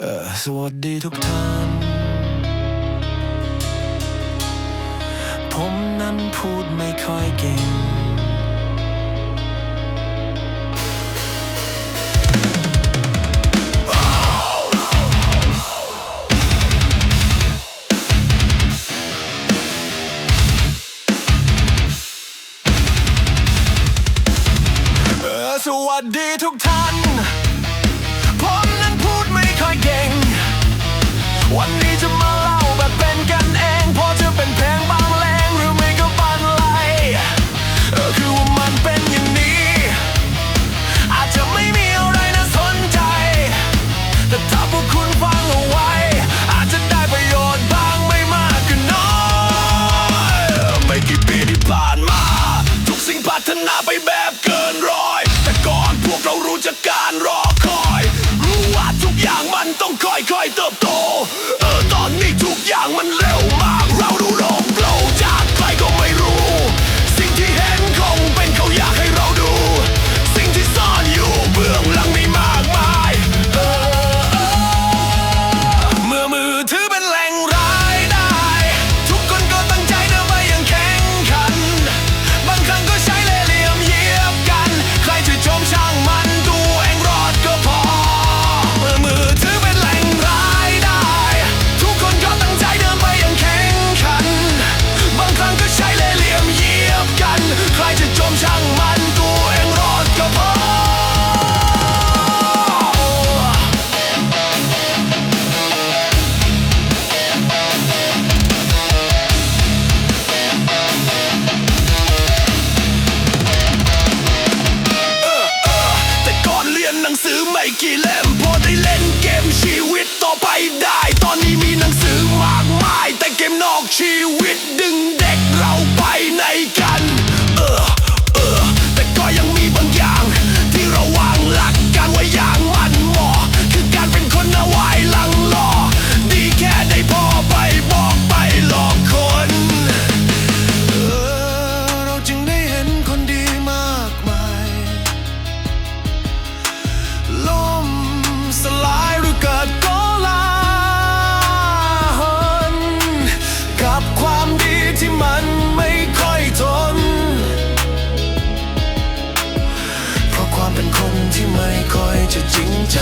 สวัสดีทุกท่าน ผมนั้นพูดไม่ค่อยเก่ง สวัสดีทุกท่าน วันนี้จะมาเล่าแบบเป็นกันเองเพราะจะเป็นเพลงบางแรงหรือไม่ก็บางไลเคือว่ามันเป็นอย่างนี้ อาจจะไม่มีอะไรน่าสนใจ แต่ถ้าคุณฟังเอาไว้ อาจจะได้ประโยชน์บางไม่มากก็น้อย ไม่กี่ปีที่ผ่านมา ทุกสิ่งพัฒนา Kill it. ที่ไม่ค่อยจะจริงใจ